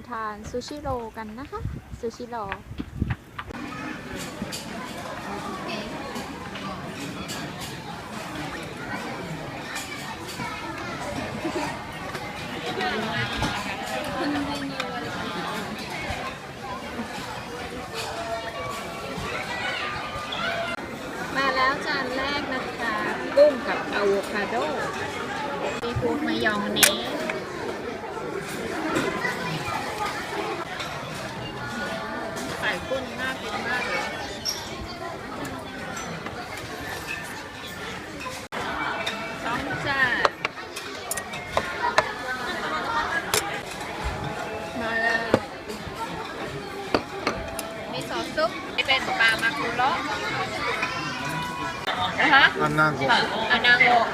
าทานซูชิโร่กันนะคะซูชิโร่มาแล้วจานแรกนะคะ กุ้งกับอะโวคาโดมีพวกมายองเนส ปุ้นน่ากินมากเลยองจนมาแล้ว มีซอสซุปเป็นปามาคุโระนะฮะอันนางโกะอันนางโกะ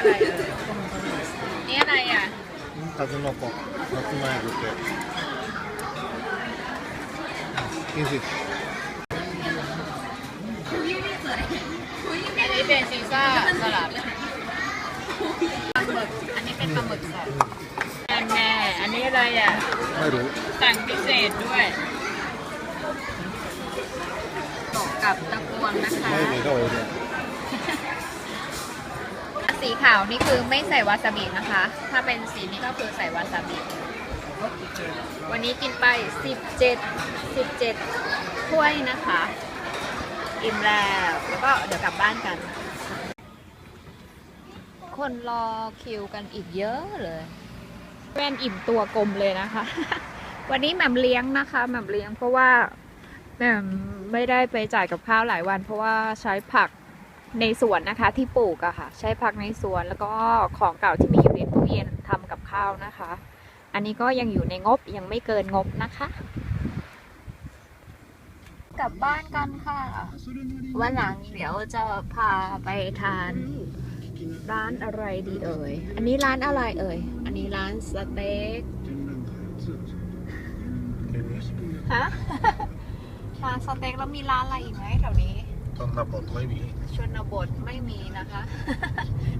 อะไรเอ่ยนี่อะไรอ่ะ 数の子松前漬け金石 อันนี้เป็นซีซ่าสลัดปลาหมึก อันนี้เป็นปลาหมึกสดแน่แน่อันนี้อะไรอ่ะ ไม่รู้ สั่งพิเศษด้วยตกกับตะกวงนะคะ ไม่รู้ก็โอเค สี ขาวนี่คือไม่ใส่วาซาบินะคะ ถ้าเป็นสีนี้ก็คือใส่วาซาบิ วันนี้กินไป 17 17ถ้วยนะคะ อิ่มแล้วแล้วก็เดี๋ยวกลับบ้านกัน คนรอคิวกันอีกเยอะเลยแว่นอิ่มตัวกลมเลยนะคะ วันนี้แหม่มเลี้ยงนะคะแหม่มเลี้ยงเพราะว่าแหม่มไม่ได้ไปจ่ายกับข้าวหลายวัน เพราะว่าใช้ผัก ในสวนนะคะที่ปลูกอะค่ะ ใช้ผักในสวนแล้วก็ของเก่าที่มีอยู่ในตู้เย็นทำกับข้าวนะคะ อันนี้ก็ยังอยู่ในงบยังไม่เกินงบนะคะ กลับบ้านกันค่ะ วันหลังเดี๋ยวจะพาไปทานร้านอะไรดีเอ่ย อันนี้ร้านอะไรเอ่ย อันนี้ร้านสเต็กฮะร้านสเต็กแล้วมีร้านอะไรอีกไหมแถวนี้ ชนบทไม่มี ชนบทไม่มีนะคะ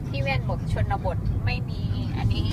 พี่เวนบอกชนบทไม่มี อันนี้